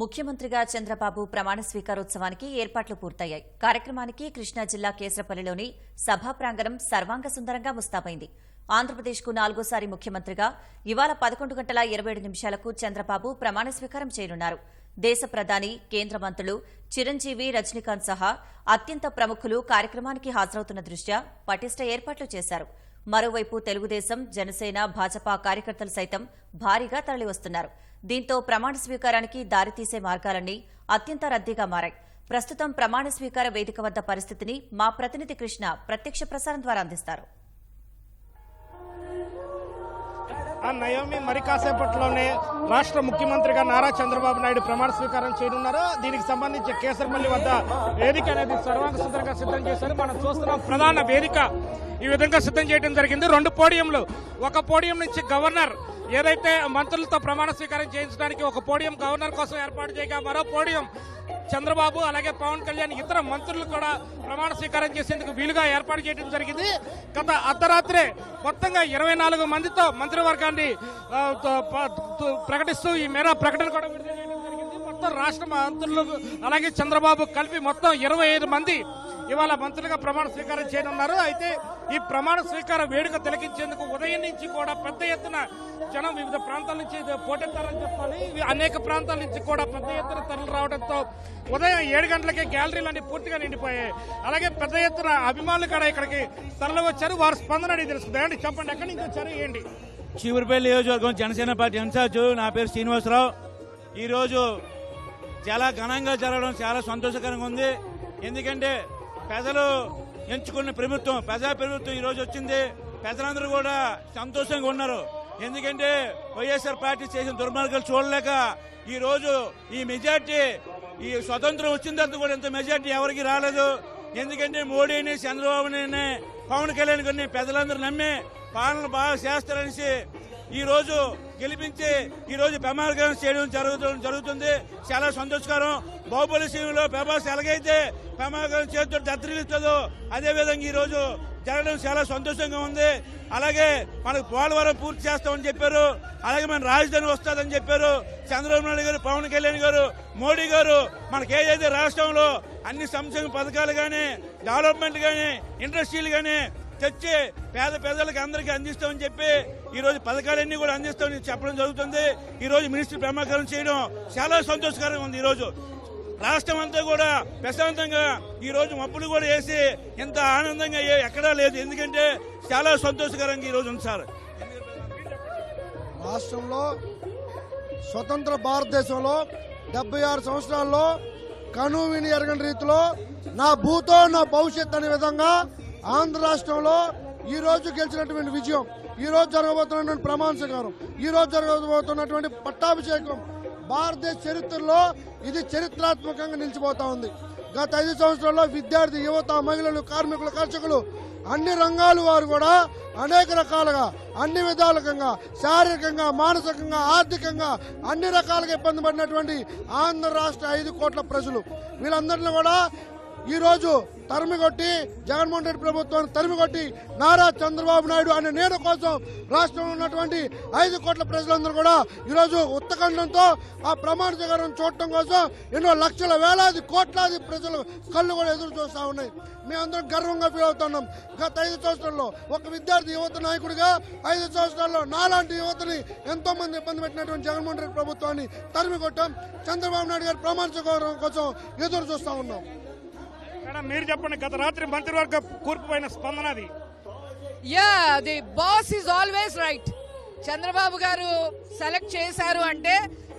ముఖ్యమంత్రిగా చంద్రబాబు ప్రమాణ స్వీకారోత్సవానికి ఏర్పాట్లు పూర్తయ్యాయి. కార్యక్రమానికి కృష్ణా జిల్లా కేసరపల్లిలోని సభా ప్రాంగణం సర్వాంగ సుందరంగా ముస్తాబైంది. ఆంధ్రప్రదేశ్కు నాలుగోసారి ముఖ్యమంత్రిగా ఇవాళ పదకొండు గంటల ఇరవై ఏడు నిమిషాలకు చంద్రబాబు ప్రమాణ స్వీకారం చేయనున్నారు. దేశ ప్రధాని కేంద్ర మంత్రులు చిరంజీవి రజనీకాంత్ సహా అత్యంత ప్రముఖులు కార్యక్రమానికి హాజరవుతున్న దృష్ట్యా పటిష్ట ఏర్పాట్లు చేశారు. మరోవైపు తెలుగుదేశం జనసేన భాజపా కార్యకర్తలు సైతం భారీగా తరలివస్తున్నారు. దీంతో ప్రమాణ స్వీకారానికి దారితీసే మార్గాలన్నీ అత్యంత రద్దీగా మారాయి. ప్రస్తుతం ప్రమాణ స్వీకార వేదిక వద్ద పరిస్థితిని మా ప్రతినిధి కృష్ణ ప్రత్యక్ష ప్రసారం ద్వారా అందిస్తారు. ఆ నయోమి మరి కాసేపట్లోనే రాష్ట్ర ముఖ్యమంత్రిగా నారా చంద్రబాబు నాయుడు ప్రమాణ స్వీకారం చేయనున్నారు? దీనికి సంబంధించి కేసరపల్లి వద్ద వేదిక అనేది సర్వాంగ సుందరంగా సిద్ధం చేశారు. మనం చూస్తున్నాం ప్రధాన వేదిక ఈ విధంగా సిద్ధం చేయడం జరిగింది. రెండు పోడియంలు. ఒక పోడియం నుంచి గవర్నర్ ఏదైతే మంత్రులతో ప్రమాణ స్వీకారం చేయించడానికి ఒక పోడియం గవర్నర్ కోసం ఏర్పాటు చేయగా మరో పోడియం చంద్రబాబు అలాగే పవన్ కళ్యాణ్ ఇతర మంత్రులు కూడా ప్రమాణ స్వీకారం చేసేందుకు వీలుగా ఏర్పాటు చేయడం జరిగింది. గత అర్ధరాత్రే మొత్తంగా ఇరవై నాలుగు మందితో మంత్రివర్గాన్ని ప్రకటిస్తూ ఈ మేర ప్రకటన కూడా విడుదల చేయడం జరిగింది. మొత్తం రాష్ట్ర మంత్రులు అలాగే చంద్రబాబు కలిపి మొత్తం ఇరవై ఐదు మంది ఇవాళ మంత్రులుగా ప్రమాణ స్వీకారం చేయనున్నారు. అయితే ఈ ప్రమాణ స్వీకార వేడుక తిలకించేందుకు ఉదయం నుంచి కూడా పెద్ద ఎత్తున జనం వివిధ ప్రాంతాల నుంచి పోటెత్తారని చెప్పాలి అనేక ప్రాంతాల నుంచి కూడా పెద్ద ఎత్తున తరలి రావడంతో ఉదయం ఏడు గంటలకే గ్యాలరీలన్నీ పూర్తిగా నిండిపోయాయి. అలాగే పెద్ద ఎత్తున అభిమానులు కూడా ఇక్కడికి తరలి వచ్చారు. వారి స్పందన అడిగి తెలుస్తుంది చెప్పండి ఎక్కడి నుంచి వచ్చారు? ఏంటి? చీపురుపల్లి నియోజకవర్గం జనసేన పార్టీ ఇన్ఛార్జ్. నా పేరు శ్రీనివాసరావు. ఈరోజు చాలా ఘనంగా జరగడం చాలా సంతోషకరంగా ఉంది. ఎందుకంటే ప్రజలు ఎంచుకున్న ప్రభుత్వం ప్రజా ప్రభుత్వం ఈరోజు వచ్చింది. ప్రజలందరూ కూడా సంతోషంగా ఉన్నారు. ఎందుకంటే వైఎస్ఆర్ పార్టీ చేసిన దుర్మార్గాలు చూడలేక ఈ రోజు ఈ మెజార్టీ ఈ స్వతంత్రం వచ్చిన తర్వాత కూడా ఇంత మెజార్టీ ఎవరికి రాలేదు. ఎందుకంటే మోడీని చంద్రబాబుని పవన్ కళ్యాణ్ గారిని ప్రజలందరూ నమ్మి పాలన బాగా చేస్తారనేసి ఈ రోజు గెలిపించి ఈ రోజు ప్రమాదకరం చేయడం జరుగుతుంది జరుగుతుంది. చాలా సంతోషకరం. బాహుబలి సీమలో ప్రభాస్ ఎలాగైతే ప్రమాదకరం చేస్తూ దత్తరిస్తుందో అదేవిధంగా ఈ రోజు జరగడం చాలా సంతోషంగా ఉంది. అలాగే మనకు పోలవరం పూర్తి చేస్తామని చెప్పారు. అలాగే మన రాజధాని వస్తుందని చెప్పారు. చంద్రబాబు నాయుడు గారు పవన్ కళ్యాణ్ గారు మోడీ గారు మనకి ఏదైతే రాష్ట్రంలో అన్ని సంక్షేమ పథకాలు కానీ డెవలప్మెంట్ కానీ ఇండస్ట్రీలు కానీ తెచ్చి పేద ప్రజలకు అందరికీ అందిస్తామని చెప్పి ఈ రోజు పథకాలన్నీ కూడా అందిస్తామని చెప్పడం జరుగుతుంది. ఈ రోజు మినిస్టర్ ప్రమాకరం చేయడం చాలా సంతోషకరంగా ఉంది ఈ రోజు. రాష్ట్రం అంతా కూడా ప్రశాంతంగా ఈ రోజు మబ్బులు కూడా వేసి ఇంత ఆనందంగా ఎక్కడా లేదు. ఎందుకంటే చాలా సంతోషకరంగా ఈ రోజు ఉంది సార్. రాష్ట్రంలో స్వతంత్ర భారతదేశంలో డెబ్బై ఆరు సంవత్సరాల్లో కనువిని ఎరగని రీతిలో నా భూతో నా భవిష్యత్ అనే విధంగా ఆంధ్ర రాష్ట్రంలో ఈ రోజు గెలిచినటువంటి విజయం ఈ రోజు జరగబోతున్నటువంటి ప్రమాణ స్వీకారం ఈ రోజు జరగబోతున్నటువంటి పట్టాభిషేకం భారతదేశ చరిత్రలో ఇది చరిత్రాత్మకంగా నిలిచిపోతా ఉంది. గత ఐదు సంవత్సరాల్లో విద్యార్థి యువత మహిళలు కార్మికులు కర్షకులు అన్ని రంగాలు వారు కూడా అనేక రకాలుగా అన్ని విధాలుగా శారీరకంగా మానసికంగా ఆర్థికంగా అన్ని రకాలుగా ఇబ్బంది పడినటువంటి ఆంధ్ర రాష్ట్ర ఐదు కోట్ల ప్రజలు. వీళ్ళందరినీ కూడా ఈరోజు తరిమిగొట్టి జగన్మోహన్ రెడ్డి ప్రభుత్వాన్ని తరిమిగొట్టి నారా చంద్రబాబు నాయుడు అనే నేను కోసం రాష్ట్రంలో ఉన్నటువంటి ఐదు కోట్ల ప్రజలందరూ కూడా ఈ రోజు ఉత్తకంఠంతో ఆ ప్రమాణ స్వీకారం చూడటం కోసం ఎన్నో లక్షల వేలాది కోట్లాది ప్రజలు కళ్ళు కూడా ఎదురు చూస్తూ ఉన్నాయి. మేమందరం గర్వంగా ఫీల్ అవుతున్నాం. గత ఐదు సంవత్సరాల్లో ఒక విద్యార్థి యువత నాయకుడిగా ఐదు సంవత్సరాల్లో నాలాంటి యువతని ఎంతో మంది ఇబ్బంది పెట్టినటువంటి జగన్మోహన్ రెడ్డి ప్రభుత్వాన్ని తరిమి కొట్టాం. చంద్రబాబు నాయుడు గారి ప్రమాణ స్వీకారం కోసం ఎదురు చూస్తూ ఉన్నాం. మేడం మీరు చెప్పండి గత రాత్రి మంత్రివర్గ కూర్పు పైన స్పందన అది. Yeah the boss is always right. Chandrababu garu select చేశారు అంటే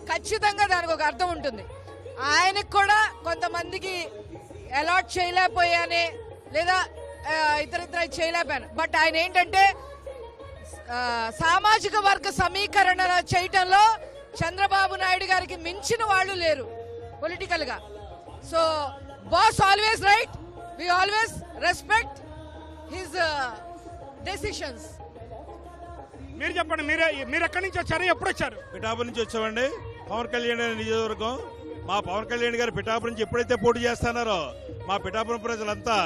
ఖచ్చితంగా దానికి ఒక అర్థం ఉంటుంది. ఆయనకు కూడా కొంతమందికి అలాట్ చేయలేకపోయానే లేదా ఇతర ఇతర చేయలేకపోయాను. బట్ ఆయన ఏంటంటే సామాజిక వర్గ సమీకరణ చేయటంలో చంద్రబాబు నాయుడు గారికి మించిన వాళ్ళు లేరు పొలిటికల్గా. So boss always right we always respect his decisions మీరు చెప్పండి మీరే మీరు ఎక్కడి నుంచి వచ్చారు? ఎప్పుడు వచ్చారు? పిఠాపురం నుంచి వచ్చామండి. పవన్ కళ్యాణ్ గారి నియోజకవర్గం. మా పవన్ కళ్యాణ్ గారు పిఠాపురం నుంచి ఎప్పుడైతే పోటీ చేస్తున్నారో మా పిఠాపురం ప్రజలంతా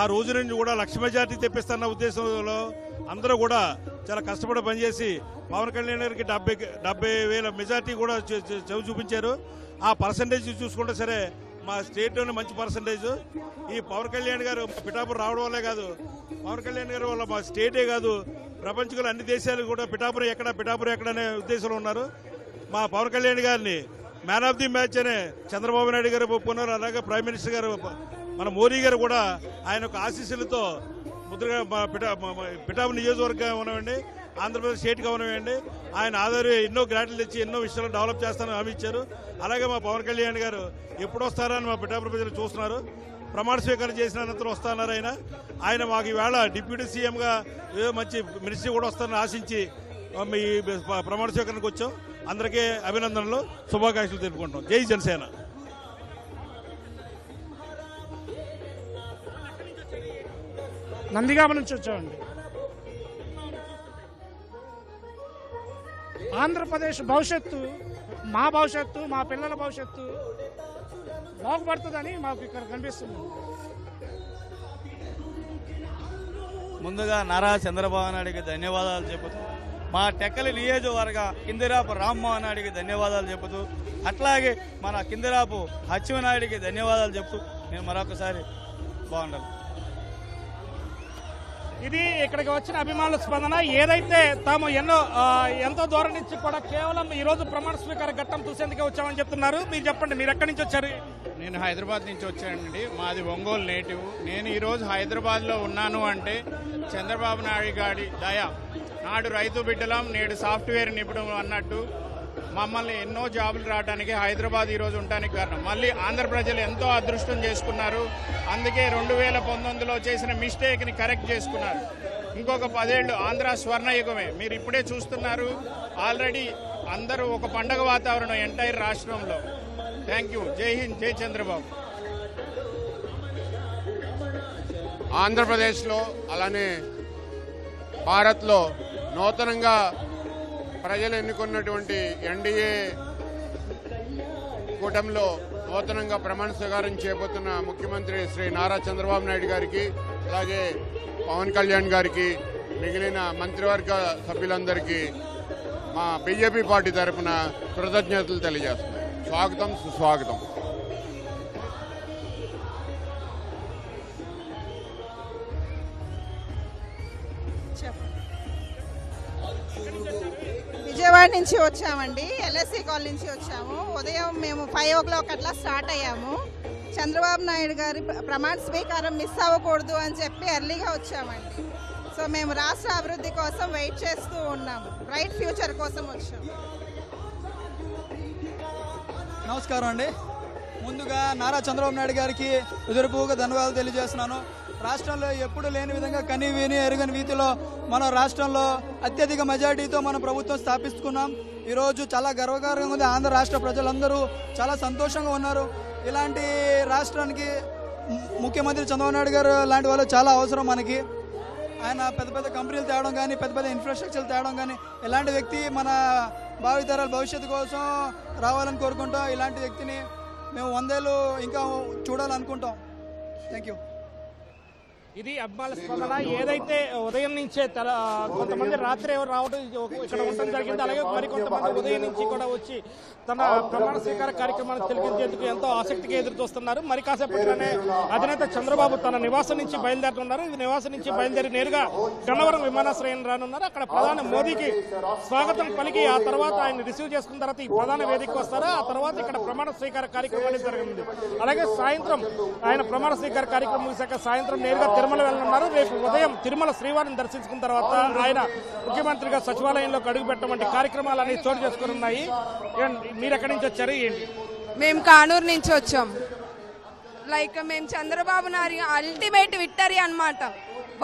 ఆ రోజు నుంచి కూడా లక్ష మెజార్టీ తెప్పిస్తున్న ఉద్దేశంలో అందరూ కూడా చాలా కష్టపడి పనిచేసి పవన్ కళ్యాణ్ గారికి డెబ్బై డెబ్బై వేల మెజార్టీ కూడా చవి చూపించారు. ఆ పర్సంటేజ్ చూసుకుంటే సరే మా స్టేట్లోనే మంచి పర్సంటేజ్ ఈ పవన్ కళ్యాణ్ గారు పిఠాపురం రావడం వల్లే కాదు. పవన్ కళ్యాణ్ గారు వల్ల మా స్టేటే కాదు. ప్రపంచంలో అన్ని దేశాలు కూడా పిఠాపురం ఎక్కడ పిఠాపురం ఎక్కడ అనే ఉద్దేశంలో ఉన్నారు. మా పవన్ కళ్యాణ్ గారిని మ్యాన్ ఆఫ్ ది మ్యాచ్ అనే చంద్రబాబు నాయుడు గారు ఒప్పుకున్నారు. అలాగే ప్రైమ్ మినిస్టర్ గారు మన మోదీ గారు కూడా ఆయన యొక్క ఆశీస్సులతో ముద్రగా మా పిఠా పిఠాపు నియోజకవర్గం ఉన్నామండి ఆంధ్రప్రదేశ్ స్టేట్ స్టేట్గా అండి. ఆయన ఆధార ఎన్నో గ్రాంట్లు తెచ్చి ఎన్నో విషయాలు డెవలప్ చేస్తానని హామీ ఇచ్చారు. అలాగే మా పవన్ కళ్యాణ్ గారు ఎప్పుడు వస్తారని మా పిఠాపుర ప్రజలు చూస్తున్నారు. ప్రమాణ స్వీకారం చేసిన అనంతరం వస్తున్నారు ఆయన. ఆయన మాకు ఈవేళ డిప్యూటీ సీఎంగా ఏదో మంచి మినిస్ట్రీ కూడా వస్తారని ఆశించి మీ ప్రమాణ స్వీకరణకు వచ్చాం. అందరికీ అభినందనలు శుభాకాంక్షలు తెలుపుకుంటాం జై జనసేన. నందిగామ నుంచి వచ్చామండి. ఆంధ్రప్రదేశ్ భవిష్యత్తు మా భవిష్యత్తు మా పిల్లల భవిష్యత్తు బాగుపడుతుందని మాకు ఇక్కడ కనిపిస్తుంది. ముందుగా నారా చంద్రబాబు నాయుడికి ధన్యవాదాలు చెబుతూ మా టెక్కలి నియోజకవర్గ కిందిరాపు రామ్మోహన్ నాయుడికి ధన్యవాదాలు చెబుతూ అట్లాగే మన కిందిరాపు అచ్చెన్నాయుడికి ధన్యవాదాలు చెబుతూ నేను మరొకసారి బాగుండాలి. ఇది ఇక్కడికి వచ్చిన అభిమానుల స్పందన. ఏదైతే తాము ఎన్నో ఎంతో దూరం నుంచి కూడా కేవలం ఈ రోజు ప్రమాణ స్వీకార ఘట్టం చూసేందుకే వచ్చామని చెప్తున్నారు. మీరు చెప్పండి మీరు ఎక్కడి నుంచి వచ్చారు? నేను హైదరాబాద్ నుంచి వచ్చానండి. మాది ఒంగోలు నేటివ్. నేను ఈరోజు హైదరాబాద్లో ఉన్నాను అంటే చంద్రబాబు నాయుడు గారి దయ. నాడు రైతు బిడ్డలం నేడు సాఫ్ట్వేర్ నిపుణులు అన్నట్టు మమ్మల్ని ఎన్నో జాబులు రావడానికి హైదరాబాద్ ఈరోజు ఉండడానికి కారణం. మళ్ళీ ఆంధ్ర ప్రజలు ఎంతో అదృష్టం చేసుకున్నారు. అందుకే రెండు వేల పంతొమ్మిదిలో చేసిన మిస్టేక్ని కరెక్ట్ చేసుకున్నారు. ఇంకొక పదేళ్ళు ఆంధ్ర స్వర్ణయుగమే. మీరు ఇప్పుడే చూస్తున్నారు. ఆల్రెడీ అందరూ ఒక పండగ వాతావరణం ఎంటైర్ రాష్ట్రంలో. థ్యాంక్ యూ జై హింద్ జై చంద్రబాబు. ఆంధ్రప్రదేశ్లో అలానే భారత్లో నూతనంగా ప్రజలు ఎన్నుకున్నటువంటి ఎన్డీఏ కూటమిలో నూతనంగా ప్రమాణ స్వీకారం చేయబోతున్న ముఖ్యమంత్రి శ్రీ నారా చంద్రబాబు నాయుడు గారికి అలాగే పవన్ కళ్యాణ్ గారికి మిగిలిన మంత్రివర్గ సభ్యులందరికీ మా బీజేపీ పార్టీ తరఫున కృతజ్ఞతలు తెలియజేస్తున్నాం. స్వాగతం సుస్వాగతం. హైదరాబాద్ నుంచి వచ్చామండి ఎల్ఎస్సి కాల్ నుంచి వచ్చాము. ఉదయం మేము ఫైవ్ ఓ క్లాక్ అట్లా స్టార్ట్ అయ్యాము. చంద్రబాబు నాయుడు గారి ప్రమాణ స్వీకారం మిస్ అవ్వకూడదు అని చెప్పి ఎర్లీగా వచ్చామండి. సో మేము రాష్ట్ర అభివృద్ధి కోసం వెయిట్ చేస్తూ ఉన్నాము బ్రైట్ ఫ్యూచర్ కోసం వచ్చాము నమస్కారం అండి. ముందుగా నారా చంద్రబాబు నాయుడు గారికి ఎదురుపుగా ధన్యవాదాలు తెలియజేస్తున్నాను. రాష్ట్రంలో ఎప్పుడు లేని విధంగా కని విని ఎరుగని వీధిలో మన రాష్ట్రంలో అత్యధిక మెజార్టీతో మన ప్రభుత్వం స్థాపిస్తున్నాం. ఈరోజు చాలా గర్వకారంగా ఉంది. ఆంధ్ర రాష్ట్ర ప్రజలందరూ చాలా సంతోషంగా ఉన్నారు. ఇలాంటి రాష్ట్రానికి ము- ముఖ్యమంత్రి చంద్రబాబు నాయుడు గారు లాంటి వాళ్ళు చాలా అవసరం మనకి. ఆయన పెద్ద పెద్ద కంపెనీలు తేవడం కానీ పెద్ద పెద్ద ఇన్ఫ్రాస్ట్రక్చర్ తేవడం కానీ ఇలాంటి వ్యక్తి మన భావితరాల భవిష్యత్తు కోసం రావాలని కోరుకుంటాం. ఇలాంటి వ్యక్తిని మేము వందేళ్ళు ఇంకా చూడాలనుకుంటాం. థ్యాంక్ యూ ఇది అబ్బాల స్పందన. ఏదైతే ఉదయం నుంచే తల కొంతమంది రాత్రి రావడం ఇక్కడ ఉండడం జరిగింది. అలాగే మరికొంతమంది ఉదయం నుంచి కూడా వచ్చి తన ప్రమాణ స్వీకార కార్యక్రమాన్ని తెలిపించేందుకు ఎంతో ఆసక్తిగా ఎదురు చూస్తున్నారు మరి కాసేపట్లోనే అధినేత చంద్రబాబు తన నివాసం నుంచి బయలుదేరుతున్నారు ఈ నివాసం నుంచి బయలుదేరి నేరుగా గన్నవరం విమానాశ్రయం రానున్నారు. అక్కడ ప్రధాని మోదీకి స్వాగతం పలికి ఆ తర్వాత ఆయన రిసీవ్ చేసుకున్న తర్వాత ఈ ప్రధాన వేదికకు వస్తారు? ఆ తర్వాత ఇక్కడ ప్రమాణ స్వీకార కార్యక్రమాన్ని జరగనుంది. అలాగే సాయంత్రం ఆయన ప్రమాణ స్వీకార కార్యక్రమం ముగిశాక సాయంత్రం నేరుగా తిరుమల వెళ్ళనున్నారు రేపు ఉదయం తిరుమల శ్రీవారిని దర్శించుకున్న తర్వాత ఆయన ముఖ్యమంత్రిగా సచివాలయంలోకి అడుగు కార్యక్రమాలు అనేవి చోటు చేసుకుని ఉన్నాయి మీరు ఎక్కడి నుంచి వచ్చారు? ఏంటి? మేము కానూరు నుంచి వచ్చాం. లైక్ మేము చంద్రబాబు నాయుడు అల్టిమేట్ విక్టరీ అన్నమాట.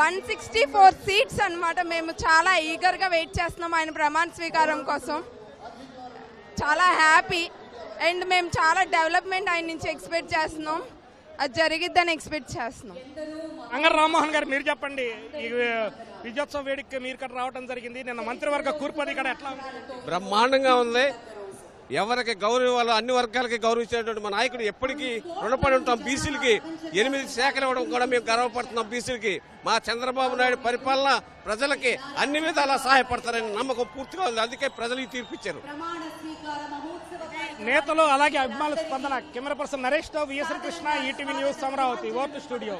వన్ సిక్స్టీ ఫోర్ సీట్స్ అనమాట మేము చాలా ఈగర్గా వెయిట్ చేస్తున్నాం ఆయన ప్రమాణ స్వీకారం కోసం. చాలా హ్యాపీ అండ్ మేము చాలా డెవలప్మెంట్ ఆయన నుంచి ఎక్స్పెక్ట్ చేస్తున్నాం. అది జరిగిద్దని ఎక్స్పెక్ట్ చేస్తున్నాం. అంగర్ రామ్మోహన్ గారు మీరు చెప్పండి. ఈ విజయోత్సవ వేదికకి మీరు ఇక్కడ రావడం జరిగింది. నిన్న మంత్రివర్గ కూర్పది ఇక్కడ ఎట్లా? బ్రహ్మాండంగా ఉంది. ఎవరికి గౌరవాలో అన్ని వర్గాలకి గౌరవించేటువంటి మా నాయకుడు ఎప్పటికీ రుణపడి ఉంటాం. బీసీలకి ఎనిమిది శాఖలు ఇవ్వడం కూడా మేము గర్వపడుతున్నాం బీసీలకి. మా చంద్రబాబు నాయుడు పరిపాలన ప్రజలకి అన్ని విధాలా సహాయపడతారని నమ్మకం పూర్తిగా ఉంది. అందుకే ప్రజలు ఈ తీర్పు ఇచ్చారు. నేతలు అలాగే అభిమానుల స్పందన. Camera person నరేష్తో VSN Krishna ETV news Amaravati. Vote studio.